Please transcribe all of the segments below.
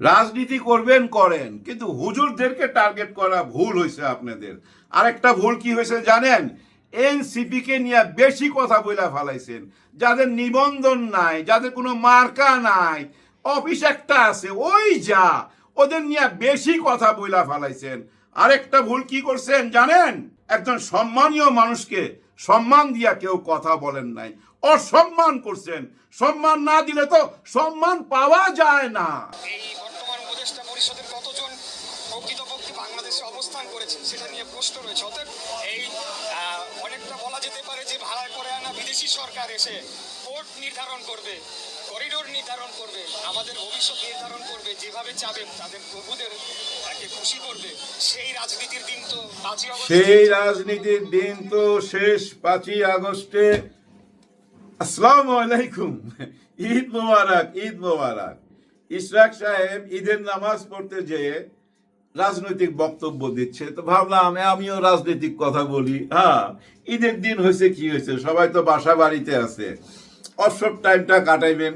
রাজনীতি করবেন, করেন। কিন্তু হুজুরদেরকে টার্গেট করা ভুল হয়েছে আপনাদের। আরেকটা ভুল কি হয়েছে জানেন? এনসিপি কে নিয়ে বেশি কথা বইলা ফেলাইছেন। যাদের নিবন্ধন নাই, যাদের কোনো মার্কা নাই, অফিস একটা আছে, ওই যা, ওদের নিয়ে বেশি কথা বইলা ফেলাইছেন। আরেকটা ভুল কি করছেন জানেন? একজন সম্মানীয় মানুষকে সম্মান দিয়া কেউ কথা বলেন নাই। অসম্মান করছেন। সম্মান না দিলে তো সম্মান পাওয়া যায় না। উপদেষ্টা পরিষদের কতজন প্রকৃতপক্ষে বাংলাদেশে অবস্থান করেছেন সেটা নিয়ে প্রশ্ন রয়েছে। অতএব এই অনেকটা বলা যেতে পারে যে ভাড়ায় করে আনা বিদেশি সরকার এসে পোর্ট নির্ধারণ করবে, করিডোর নির্ধারণ করবে, আমাদের ভবিষ্যৎ নির্ধারণ করবে, যেভাবে চাবেন তাদের প্রভুদের তাকে খুশি করবে, সেই রাজনীতির দিন তো সেই রাজনীতির দিন তো শেষ পাঁচই আগস্টে। আসসালামু আলাইকুম। ঈদ মোবারক ঈদ মোবারক। ইশরাক সাহেব ঈদের নামাজ পড়তে যেয়ে রাজনৈতিক বক্তব্য দিচ্ছে। তো ভাবলাম আমিও রাজনৈতিক কথা বলি। হ্যাঁ ঈদের দিন হয়েছে, কি হয়েছে? সবাই তো বাসা বাড়িতে আছে। অবসর টাইমটা কাটাইবেন।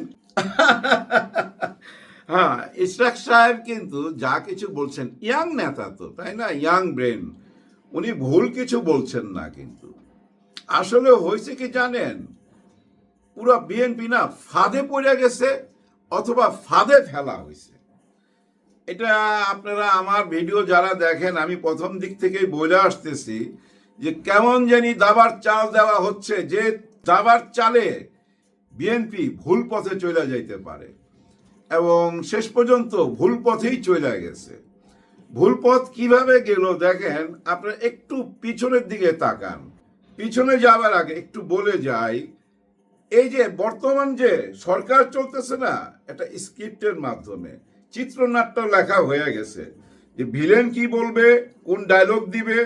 হ্যাঁ ইশরাক সাহেব কিন্তু যা কিছু বলছেন, ইয়াং নেতা তো, তাই না? Young brain. উনি ভুল কিছু বলছেন না কিন্তু। আসলে হয়েছে কি জানেন? পুরো বিএনপি না ফাঁদে পড়ে গেছে অথবা ফাঁদে ফেলা হয়েছে। এটা আপনারা আমার ভিডিও যারা দেখেন, আমি প্রথম দিক থেকেই বলে আসতেছি যে কেমন জানি দাবার চাল দেওয়া হচ্ছে যে দাবার চালে বিএনপি ভুল পথে চলে যাইতে পারে এবং শেষ পর্যন্ত ভুল পথেই চলে গেছে। ভুল পথ কীভাবে গেল দেখেন, আপনারা একটু পিছনের দিকে তাকান। পিছনে যাবার আগে একটু বলে যাই, এই যে বর্তমান যে সরকার চলতেছে না এটা স্ক্রিপ্টের মাধ্যমে। চিত্রনাট্য লেখা হয়ে গেছে। যে ভিলেন কি বলবে, কোন ডায়লগ দিবে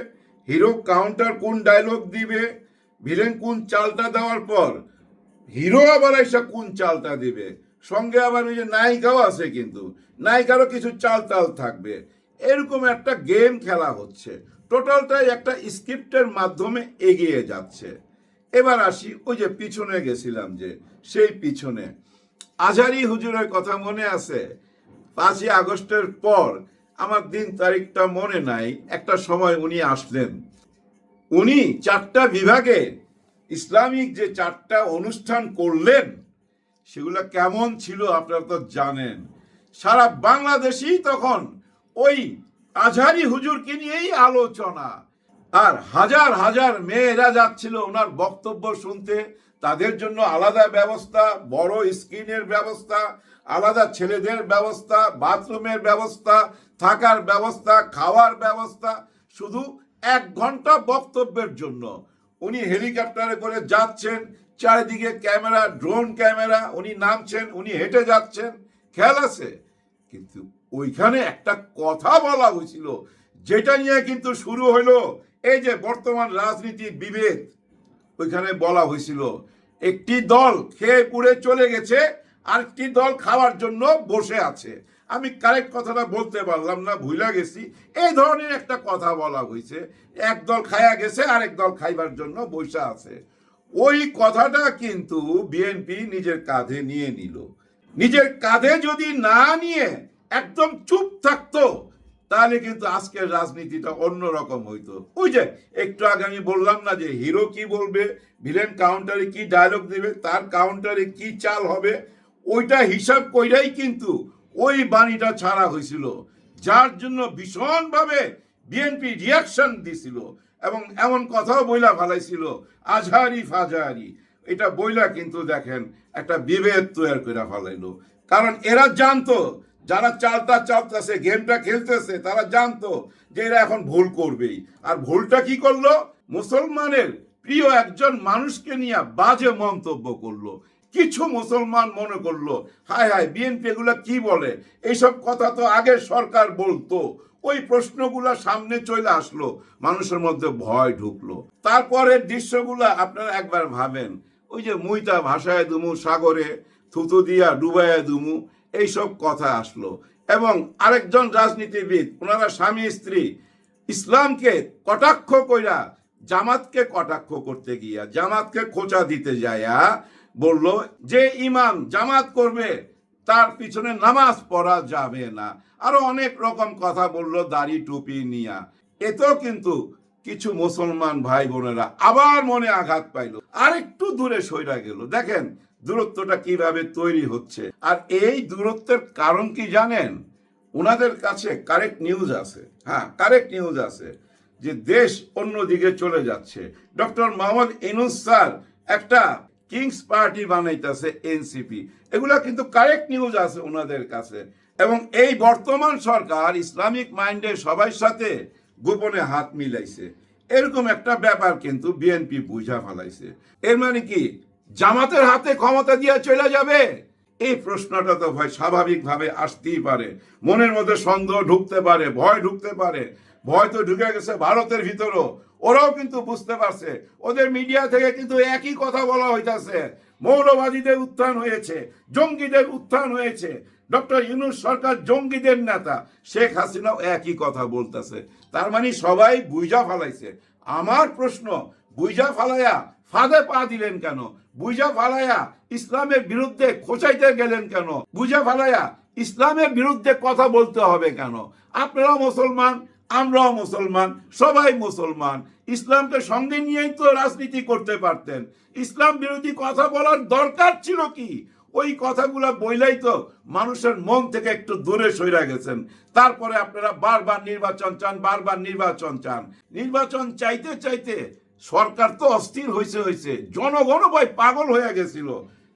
হিরো কাউন্টার কোন ডায়লগ দিবে ভিলেন কোন চালটা দেওয়ার পর হিরো আবার এসে কোন চালটা দিবে। সঙ্গে আবার ওই যে নায়িকাও আছে কিন্তু, নায়িকারও কিছু চাল তাল থাকবে। এরকম একটা গেম খেলা হচ্ছে। টোটালটাই একটা স্ক্রিপ্টের মাধ্যমে এগিয়ে যাচ্ছে। এবার আসি ওই যে পিছনে গেছিলাম যে, সেই পিছনে। আজারি হুজুরের কথা মনে আছে? পাঁচই আগস্টের পর আমার দিন তারিখটা মনে নাই, একটা সময় উনি আসলেন। উনি চারটা বিভাগে ইসলামিক যে চারটা অনুষ্ঠান করলেন, সেগুলো কেমন ছিল আপনারা তো জানেন। সারা বাংলাদেশেই তখন ওই আজহারি হুজুরকে নিয়েই আলোচনা। আর হাজার হাজার মেয়েরা যাচ্ছিল ওনার বক্তব্য শুনতে। তাদের জন্য আলাদা ব্যবস্থা, বড় স্ক্রিনের ব্যবস্থা, আলাদা ছেলেদের ব্যবস্থা, বাথরুমের ব্যবস্থা, থাকার ব্যবস্থা, খাওয়ার ব্যবস্থা, শুধু এক ঘণ্টা বক্তব্যের জন্য। উনি হেলিকপ্টারে করে যাচ্ছেন, চারিদিকে ক্যামেরা, ড্রোন ক্যামেরা, উনি নামছেন, উনি হেঁটে যাচ্ছেন, খেয়াল আছে? কিন্তু ওইখানে একটা কথা বলা হয়েছিল, যেটা নিয়ে কিন্তু শুরু হলো, এই যে বর্তমান রাজনীতির বিভেদ। ওইখানে বলা হয়েছিল, একটি দল খেয়ে পুড়ে চলে গেছে, আরেকটি দল খাওয়ার জন্য বসে আছে। আমি কারেক্ট কথাটা বলতে পারলাম না, ভুলা গেছি। এই ধরনের একটা কথা বলা হয়েছে, এক দল খায়া গেছে, আরেক দল খাইবার জন্য বসে আছে। ওই কথাটা কিন্তু বিএনপি নিজের কাঁধে নিয়ে নিল। নিজের কাঁধে যদি না নিয়ে একদম চুপ থাকতো তাহলে কিন্তু আজকের রাজনীতিটা অন্যরকম হইতো। ওই যে, একটু আগে আমি বললাম না যে, হিরো কি বলবে, ভিলেন কাউন্টারে কি ডায়লগ দিবে, তার কাউন্টারে কি চাল হবে, ওইটা হিসাব কইরাই কিন্তু ওই বাণীটা ছাড়া হয়েছিল যার জন্য ভীষণভাবে বিএনপি রিয়াকশন দিছিল এবং এমন কথাও বইলা ফালাইছিল, আজহারি ফাজাহারি। এটা বইলা কিন্তু দেখেন, একটা বিভেদ তৈরি করে ফেলাইলো। কারণ এরা জানতো যারা চালটা চালতেছে গেমটা খেলতেছে, তারা জানতো যে এরা এখন ভুল করবেই। আর ভুলটা কি করল? মুসলমানের প্রিয় একজন মানুষকে নিয়ে বাজে মন্তব্য করল। কিছু মুসলমান মনে করল, হায় হায় বিএনপি এগুলা কি বলে? এইসব কথা তো আগে সরকার বলতো। ওই প্রশ্নগুলা সামনে চলে আসলো, মানুষের মধ্যে ভয় ঢুকলো। তারপরের দৃশ্যগুলা আপনারা একবার ভাবেন। ওই যে মুইতা ভাষায় দুমু, সাগরে থুতু দিয়া ডুবাইয়া দুমু এইসব কথা আসলো। এবং আরেকজন রাজনীতিবিদ ওনারা স্বামী, স্ত্রী, ইসলামকে কটাক্ষ কইরা জামাতকে কটাক্ষ করতে গিয়া, জামাতকে খোঁচা দিতে যায়া বলল, যে ইমাম জামাত করবে, তার পিছনে নামাজ পড়া যাবে না। আরও অনেক রকম কথা বলল দাড়ি টুপি নিয়া। এতেও কিন্তু কিছু মুসলমান ভাই বোনেরা আবার মনে আঘাত পাইলো। আরেকটু দূরে সইরা গেল। দেখেন দূরত্বটা কীভাবে তৈরি হচ্ছে? আর এই দূরত্বের কারণ কি জানেন? ওনাদের কাছে কারেক্ট নিউজ আছে। হ্যাঁ কারেক্ট নিউজ আছে যে দেশ অন্যদিকে চলে যাচ্ছে। ডক্টর মোহাম্মদ ইনুস স্যার একটা কিংস পার্টি বানাইতেছে এনসিপি। এগুলা কিন্তু কারেক্ট নিউজ আছে ওনাদের কাছে। এবং এই বর্তমান সরকার ইসলামিক মাইন্ডে সবার সাথে গোপনে হাত মিলাইছে। এরকম একটা ব্যাপার কিন্তু বিএনপি বুঝা ফেলাইছে। এর মানে কি? জামাতের হাতে ক্ষমতা দিয়ে চলে যাবে? এই প্রশ্নটা তো ভাই স্বাভাবিকভাবে আসতেই পারে। মনের মধ্যে সন্দেহ ঢুকতে পারে, ভয় ঢুকতে পারে। ভয় তো ঢুকে গেছে ভারতের ভিতরও। ওরাও কিন্তু বুঝতে পারছে। ওদের মিডিয়া থেকে কিন্তু একই কথা বলা হইতাছে। মৌলবাদীদের উত্থান হয়েছে, জঙ্গিদের উত্থান হয়েছে। ডক্টর ইউনুস সরকার জঙ্গিদের নেতা, শেখ হাসিনাও একই কথা বলতেছে। তার মানে সবাই বুঝা ফালাইছে। আমার প্রশ্ন বুঝা ফালাইয়া ফাঁদে পা দিলেন কেন? বুঝা ফালাইয়া ইসলামের বিরুদ্ধে খোঁচাইতে গেলেন কেন? বুঝা ফালাইয়া ইসলামের বিরুদ্ধে কথা বলতে হবে কেন? আপনারা মুসলমান, আমরাও মুসলমান, সবাই মুসলমান। ইসলামকে সঙ্গে নিয়েই তো রাজনীতি করতে পারতেন। ইসলাম বিরোধী কথা বলার দরকার ছিল কি? ওই কথাগুলো বইলাই তো মানুষের মন থেকে একটু দূরে সইরা গেছেন। তারপরে আপনারা বারবার নির্বাচন চান, বারবার নির্বাচন চান। নির্বাচন চাইতে চাইতে সরকার তো অস্থির হয়েছে হয়েছে জনগণ ভাই পাগল হয়ে গেছিল।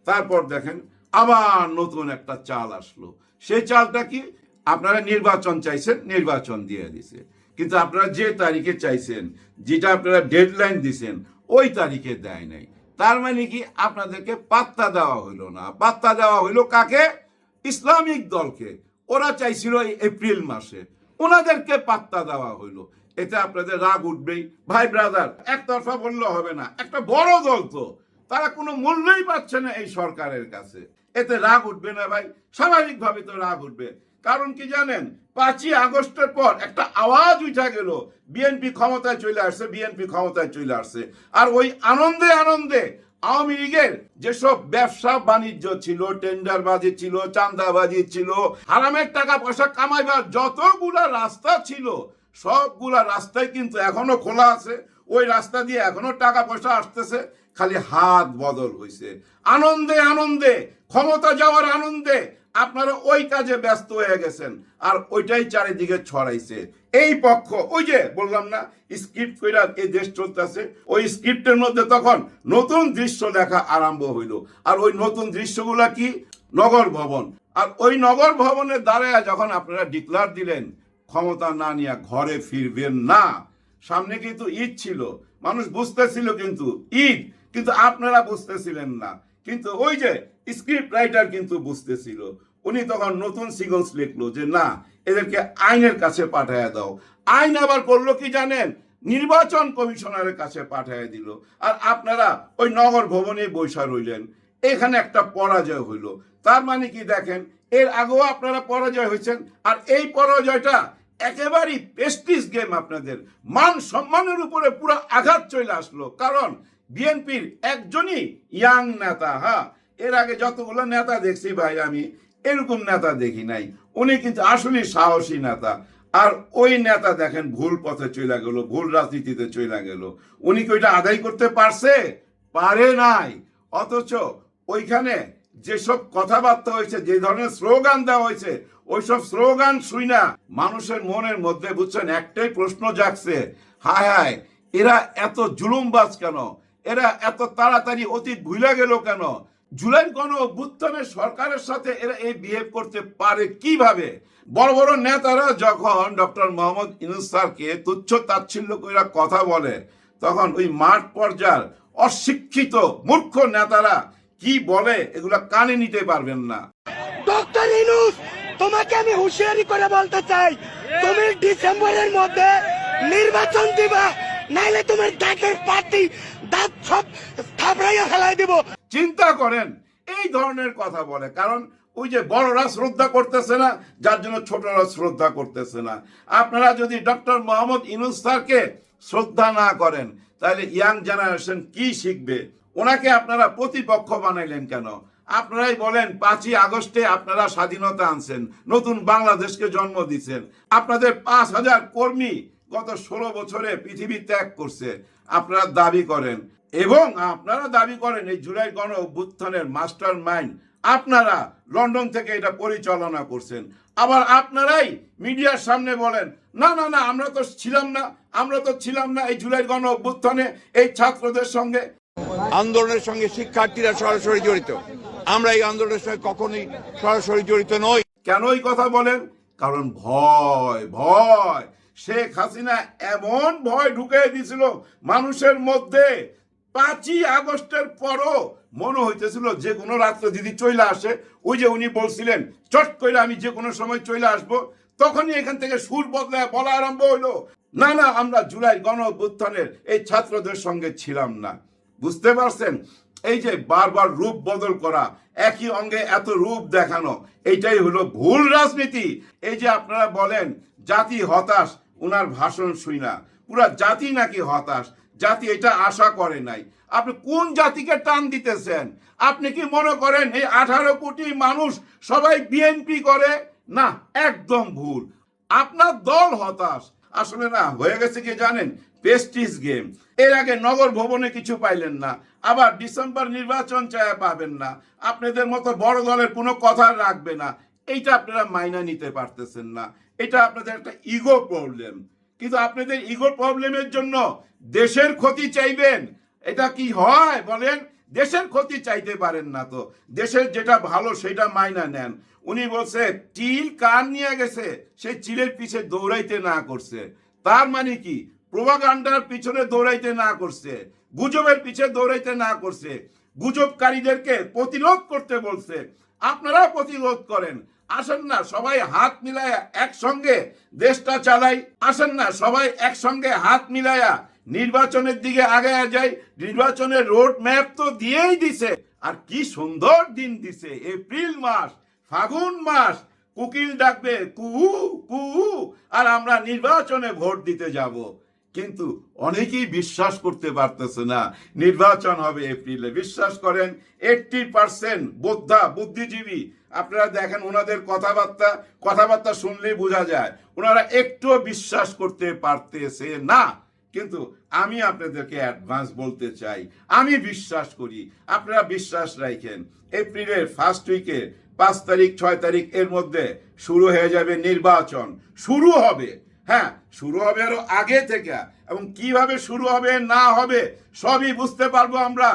তারপর দেখেন আবার নতুন একটা চাল আসলো। সেই চালটা কি? আপনারা নির্বাচন চাইছেন, নির্বাচন দিয়ে দিছে। কিন্তু আপনারা যে তারিখে চাইছেন, যেটা আপনারা ডেডলাইন দিছেন, ওই তারিখে দেয় নাই। তার মানে কি? আপনাদেরকে পাত্তা দেওয়া হইল না। পাত্তা দেওয়া হইল কাকে? ইসলামিক দলকে। ওরা চাইছিল এপ্রিল মাসে। ওনাদেরকে পাত্তা দেওয়া হইল। এতে আপনাদের রাগ উঠবেই। ভাই ব্রাদার একতরফা বললে হবে না। একটা বড় দল তো। তারা কোনো মূল্যই পাচ্ছে না এই সরকারের কাছে। এতে রাগ উঠবে না ভাই। স্বাভাবিকভাবে তো রাগ উঠবে। কারণ কি জানেন? পাঁচই আগস্টের পর একটা আওয়াজ উঠা গেল। বিএনপি ক্ষমতায় চলে আসছে, বিএনপি ক্ষমতায় চলে আসছে। আর ওই আনন্দে আনন্দে আওয়ামী লীগের যেসব ব্যবসা বাণিজ্য ছিল, টেন্ডারবাজি ছিল চান্দাবাজি ছিল, হারামের টাকা পয়সা কামাইবার যতগুলা রাস্তা ছিল সবগুলা রাস্তায় কিন্তু এখনও খোলা আছে। ওই রাস্তা দিয়ে এখনও টাকা পয়সা আসতেছে, খালি হাত বদল হয়েছে আনন্দে আনন্দে, ক্ষমতা যাওয়ার আনন্দে আপনারা ওই কাজে ব্যস্ত হয়ে গেছেন আর ওইটাই চারিদিকে ছড়াইছে। এই পক্ষ, ওই যে বললাম না, স্ক্রিপ্ট কইরা এই দেশ চলতেছে, ওই স্ক্রিপ্টের মধ্যে তখন নতুন দৃশ্য দেখা আরম্ভ হইল। আর ওই নতুন দৃশ্যগুলা কি? নগর ভবন। আর ওই নগর ভবনের দ্বারা যখন আপনারা ডিক্লার দিলেন ক্ষমতা না নিয়ে ঘরে ফিরবেন না। সামনে কিন্তু ঈদ ছিল। মানুষ বুঝতেছিল কিন্তু ঈদ, কিন্তু আপনারা বুঝতেছিলেন না। কিন্তু ওই যে স্ক্রিপ্ট রাইটার কিন্তু বুঝতেছিল। উনি তখন নতুন সিগন্স লিখলো যে, না, এদেরকে আইনের কাছে পাঠায় দাও। আইন আবার করল কি জানেন? নির্বাচন কমিশনারের কাছে পাঠায় দিল। আর আপনারা ওই নগর ভবনে বৈশা রইলেন। এখানে একটা পরাজয় হইল। তার মানে কি দেখেন? এর আগেও আপনারা পরাজয় হয়েছেন। আর এই পরাজয়টা একেবারেই প্রেস্টিজ গেম আপনাদের। মান সম্মানের উপরে পুরো আঘাত চলে আসলো। কারণ বিএনপির একজনই ইয়াং নেতা হ্যাঁ? এর আগে যতগুলো নেতা দেখছি ভাই আমি, এরকম নেতা দেখি নাই। উনি কিন্তু আসলে সাহসী নেতা। আর ওই নেতা দেখেন ভুল পথে চলে গেল, ভুল রাজনীতিতে চলে গেল। উনি কি ওইটা আদায় করতে পারছে? পারে নাই। অথচ ওইখানে যেসব কথাবার্তা হয়েছে, যে ধরনের স্লোগান দেওয়া হয়েছে ওইসব স্লোগান শুই না। মানুষের মনের মধ্যে, বুঝছেন, একটাই প্রশ্ন জাগছে। হায় হায়, এরা এত জুলুমবাজ কেন? এরা এত তাড়াতাড়ি অতীত ভুলে গেল কেন? জুলাই গণ অভ্যুত্থানের সরকারের সাথে এরা এই বিহেভ করতে পারে কীভাবে? বড় বড় নেতারা যখন ডক্টর মোহাম্মদ ইনুস স্যারকে তুচ্ছ তাচ্ছিল্য কইরা কথা বলে, তখন ওই মাঠ পর্যায়ের অশিক্ষিত মূর্খ নেতারা কি বলে, এগুলা কানে নিতে পারবেন না। ডক্টর ইনুস তোমাকে আমি হুঁশিয়ারি করে বলতে চাই, তুমি ডিসেম্বরের মধ্যে নির্বাচন দিবা, নাইলে তোমার দাঁতের পাতি, দাঁত সব থাপড়াইয়া ফেলাই দিব। চিন্তা করেন, এই ধরনের কথা বলে, কারণ ওই যে বড়রা শ্রদ্ধা করতেছে না, যার জন্য ছোটরা শ্রদ্ধা করতেছে না। আপনারা যদি ডক্টর মোহাম্মদ ইনুস স্যারকে শ্রদ্ধা না করেন, তাহলে ইয়াং জেনারেশন কি শিখবে? ওনাকে আপনারা প্রতিপক্ষ বানাইলেন কেন? আপনারাই বলেন, পাঁচই আগস্টে আপনারা স্বাধীনতা আনছেন, নতুন বাংলাদেশকে জন্ম দিচ্ছেন। আপনাদের পাঁচ হাজার কর্মী গত ষোলো বছরে পৃথিবী ত্যাগ করছে, আপনারা দাবি করেন। এবং আপনারা দাবি করেন, এই জুলাই গণ অভ্যুত্থানের মাস্টার মাইন্ড, আপনারা লন্ডন থেকে এটা পরিচালনা করছেন। আবার আপনারাই মিডিয়ার সামনে বলেন, না না না, আমরা তো ছিলাম না, আমরা তো ছিলাম না এই জুলাই গণ অভ্যুত্থানে এই ছাত্রদের সঙ্গে। আন্দোলনের সঙ্গে শিক্ষার্থীরা সরাসরি জড়িত। আমরা এই আন্দোলনের সঙ্গে কখনোই সরাসরি জড়িত নই। কেন এই কথা বলেন? কারণ ভয় ভয়। শেখ হাসিনা এমন ভয় ঢুকে দিয়েছিল মানুষের মধ্যে। পাঁচই আগস্টের পরও মনে হইতেছিল যে কোনো রাত্রে যদি চলে আসে। ওই যে উনি বলছিলেন, চট করে আমি যে কোনো সময় চলে আসব। তখনই এখান থেকে সুর বদলায় বলা আরম্ভ হইল। না না, আমরা জুলাই গণ এই ছাত্রদের সঙ্গে ছিলাম না। বুঝতে পারছেন? এই যে বারবার রূপ বদল করা, একই অঙ্গে এত রূপ দেখানো, এইটাই হলো ভুল রাজনীতি। এই যে আপনারা বলেন, জাতি হতাশ, উনার ভাষণ শুই না। পুরা জাতি নাকি হতাশ, জাতি এটা আশা করে নাই। আপনি কোন জাতিকে টান দিতেছেন? আপনি কি মনে করেন এই আঠারো কোটি মানুষ সবাই বিএনপি করে? না, একদম ভুল। আপনার দল হতাশ। আসলে না, হয়ে গেছে কি জানেন? পেস্টিস গেম এর আগে নগর ভবনে কিছু পাইলেন না। আবার ডিসেম্বর নির্বাচন চায় পাবেন না। আপনাদের মতো বড় দলের কোনো কথা রাখবে না। এইটা আপনারা মাইনা নিতে পারতেছেন না। এটা আপনাদের একটা ইগো প্রবলেম। কিন্তু আপনাদের ইগো প্রবলেমের জন্য দেশের ক্ষতি চাইবেন। এটা কি হয় বলেন? দেশের ক্ষতি চাইতে পারেন না তো। দেশের যেটা ভালো সেটা মাইনা নেন। উনি বলছে চিল কান নিয়ে গেছে? সেই চিলের পিছে দৌড়াইতে না করছে। তার মানে কি? প্রভাগান্ডার পিছনে দৌড়াইতে না করছে। গুজবের পিছে দৌড়াইতে না করছে। গুজবকারীদেরকে প্রতিরোধ করতে বলছে। আপনারা প্রতিরোধ করেন। আসেন না, সবাই হাত মিলায়া একসঙ্গে দেশটা চালাই। আসেন না, সবাই একসঙ্গে হাত মিলায়া নির্বাচনের দিকে আগে যায় নির্বাচনের রোড ম্যাপ তো দিয়েই দিছে। আর কি সুন্দর দিন দিছে। এপ্রিল মাস, ফাগুন মাস কুকিল ডাকবে, কুহু কুহু, আর আমরা নির্বাচনে ভোট দিতে যাব। কিন্তু অনেকেই বিশ্বাস করতে পারতেছে না। নির্বাচন হবে এপ্রিলে। বিশ্বাস করেন এইটটি পার্সেন্ট বোদ্ধা, বুদ্ধিজীবী, আপনারা দেখেন ওনাদের কথাবার্তা কথাবার্তা শুনলেই বোঝা যায়, ওনারা একটুও বিশ্বাস করতে পারতেছে না। কিন্তু আমি আপনাদেরকে অ্যাডভান্স বলতে চাই, আমি বিশ্বাস করি, আপনারা বিশ্বাস রাখেন, এপ্রিলের ফার্স্ট উইকে পাঁচ তারিখ, ছয় তারিখ এর মধ্যে শুরু হয়ে যাবে নির্বাচন। শুরু হবে। হ্যাঁ শুরু হবে আরও আগে থেকে। এবং কীভাবে শুরু হবে, না হবে, সবই বুঝতে পারব আমরা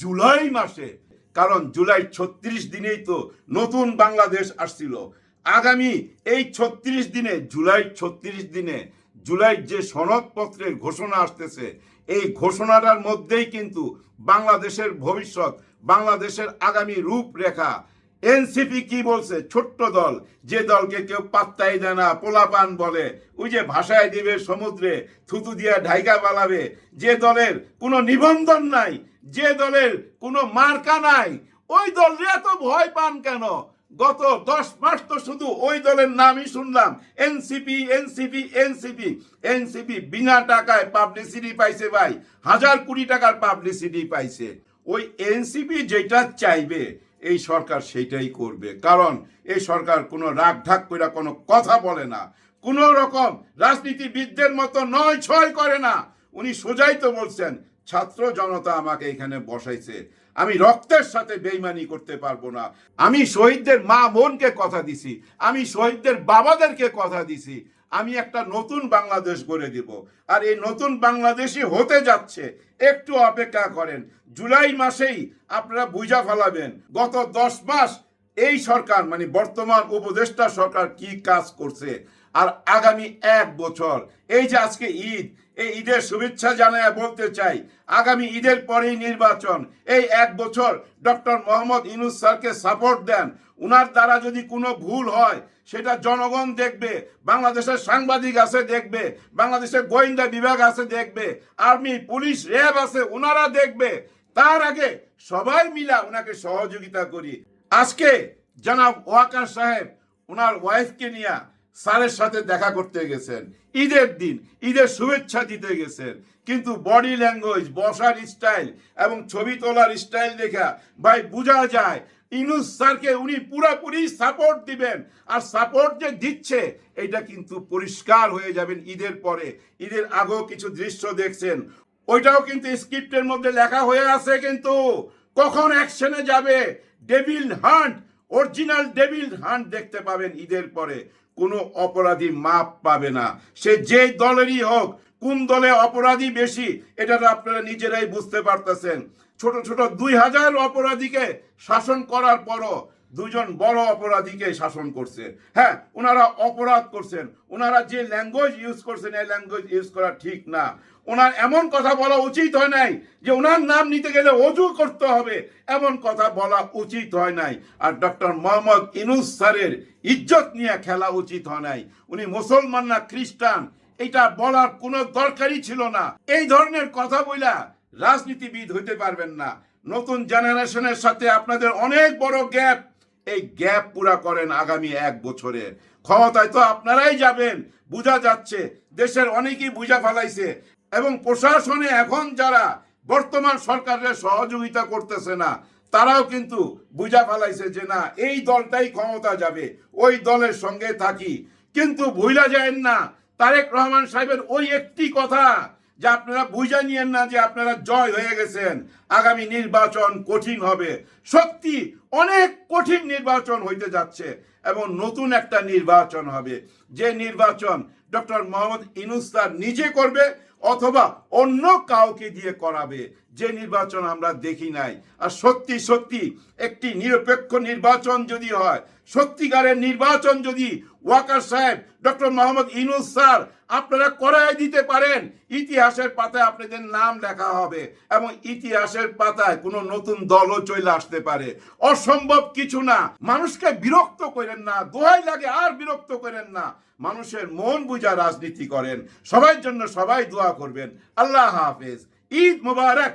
জুলাই মাসে। কারণ জুলাই ছত্রিশ দিনেই তো নতুন বাংলাদেশ আসছিল। আগামী এই ছত্রিশ দিনে, জুলাই ছত্রিশ দিনে, জুলাই যে সনদপত্রের ঘোষণা আসতেছে, এই ঘোষণাটার মধ্যেই কিন্তু বাংলাদেশের ভবিষ্যৎ, বাংলাদেশের আগামী রূপরেখা এনসিপি কি বলছে? ছোট্ট দল। যে দলকে কেউ পাত্তাই দেয় না, পোলাপান বলে। ওই যে ভাষায় দিবে সমুদ্রে, থুতু দিয়া ঢাইকা পালাবে যে দলের কোনো নিবন্ধন নাই, যে দলের কোনো মার্কা নাই, ওই দলরে এত ভয় পান কেন? গত দশ মাস তো শুধু ওই দলের নামই শুনলাম। NCP NCP NCP. এনসিপি বিনা টাকায় পাবলিসিটি পাইছে ভাই। হাজার কোটি টাকার পাবলিসিটি পাইছে। ওই এনসিপি যেটা চাইবে এই সরকার সেইটাই করবে। কারণ এই সরকার কোনো রাগ ঢাক করে কোনো কথা বলে না। কোনো রকম রাজনীতিবিদদের মতো নয় ছয় করে না। উনি সোজাই তো বলছেন, ছাত্র জনতা আমাকে এখানে বসাইছে। আমি রক্তের সাথে বেইমানি করতে পারব না। আমি শহীদদের মা বোনকে কথা দিছি। আমি শহীদদের বাবাদেরকে কথা দিছি। আমি একটা নতুন বাংলাদেশ গড়ে দিব। আর এই নতুন বাংলাদেশই হতে যাচ্ছে। একটু অপেক্ষা করেন। জুলাই মাসেই আপনারা বুঝা ফেলাবেন, গত দশ মাস এই সরকার মানে বর্তমান উপদেষ্টা সরকার কি কাজ করছে। আর আগামী এক বছর। এই যে আজকে ঈদ, এই ঈদের শুভেচ্ছা জানায় বলতে চাই, আগামী ঈদের পরেই নির্বাচন। এই এক বছর ডক্টর মোহাম্মদ ইনুস স্যারকে সাপোর্ট দেন। উনার দ্বারা যদি কোনো ভুল হয়, সেটা জনগণ দেখবে, বাংলাদেশের সাংবাদিক আছে দেখবে, বাংলাদেশের গোয়েন্দা বিভাগ আছে দেখবে, আর্মি, পুলিশ, র্যাব আছে ওনারা দেখবে। তার আগে সবাই মিলা ওনাকে সহযোগিতা করি। আজকে জনাব ওয়াকার সাহেব ওনার ওয়াইফকে নিয়ে স্যারের সাথে দেখা করতে গেছেন। ঈদের দিন, ঈদের শুভেচ্ছা দিতে গেছেন। কিন্তু বডি ল্যাঙ্গুয়েজ, বসার স্টাইল এবং ছবি তোলার স্টাইল দেখা ভাই বোঝা যায়, ইনুস স্যারকে উনি পুরোপুরি সাপোর্ট দিবেন। আর সাপোর্ট যে দিচ্ছে, এটা কিন্তু পরিষ্কার হয়ে যাবেন ঈদের পরে। ঈদের আগেও কিছু দৃশ্য দেখছেন। ওইটাও কিন্তু স্ক্রিপ্টের মধ্যে লেখা হয়ে আছে কিন্তু কখন অ্যাকশনে যাবে? Devil hunt, original devil hunt দেখতে পাবেন ঈদের পরে। কোনো অপরাধী মাপ পাবে না। সে যে দলেরই হোক, কোন দলে অপরাধী বেশি, এটা আপনারা নিজেরাই বুঝতে পারতেছেন। ছোট ছোট দুই হাজার অপরাধীকে শাসন করার পরও দুজন বড় অপরাধীকে শাসন করছে। হ্যাঁ ওনারা অপরাধ করছেন। ওনারা যে ল্যাঙ্গুয়েজ ইউজ করছেন, এই ল্যাঙ্গুয়েজ ইউজ করা ঠিক না। ওনার এমন কথা বলা উচিত হয় নাই যে ওনার নাম নিতে গেলে অজু করতে হবে। এমন কথা বলা উচিত হয় নাই। আর ডক্টর মোহাম্মদ ইনুস স্যারের ইজ্জত নিয়ে খেলা উচিত হয় নাই। উনি মুসলমান না খ্রিস্টান, এটা বলার কোনো দরকারই ছিল না। এই ধরনের কথা বইলা রাজনীতিবিদ হইতে পারবেন না। নতুন জেনারেশনের সাথে আপনাদের অনেক বড় গ্যাপ এই গ্যাপ পুরা করেন আগামী এক বছরে। ক্ষমতায় তো আপনারাই যাবেন, বোঝা যাচ্ছে। দেশের অনেকেই বুঝা ফেলাইছে। এবং প্রশাসনে এখন যারা বর্তমান সরকারের সহযোগিতা করতেছে না, তারাও কিন্তু বুঝা ফেলাইছে যে না, এই দলটাই ক্ষমতা যাবে, ওই দলের সঙ্গে থাকি। কিন্তু ভুলা যায় না, তারেক রহমান সাহেবের ওই একটি কথা যে আপনারা বুঝা নিয়েন না যে আপনারা জয় হয়ে গেছেন। আগামী নির্বাচন কঠিন হবে। সত্যি অনেক কঠিন নির্বাচন হইতে যাচ্ছে এবং নতুন একটা নির্বাচন হবে। যে নির্বাচন ডক্টর মোহাম্মদ ইনুস্তার নিজে করবে অথবা অন্য কাউকে দিয়ে করাবে যে নির্বাচন আমরা দেখি নাই। আর সত্যি সত্যি, একটি নিরপেক্ষ নির্বাচন যদি হয়, সত্যিকারের নির্বাচন যদি ওয়াকার সাহেব, ডক্টর মোহাম্মদ ইনুস স্যার, আপনারা করাই দিতে পারেন, ইতিহাসের পাতায় আপনাদের নাম লেখা হবে এবং ইতিহাসের পাতায় কোনো নতুন দলও চলে আসতে পারে। অসম্ভব কিছু না। মানুষকে বিরক্ত করেন না, দোহাই লাগে, আর বিরক্ত করেন না। মানুষের মন বুঝা রাজনীতি করেন। সবার জন্য সবাই দোয়া করবেন। আল্লাহ হাফেজ। ঈদ মুবারক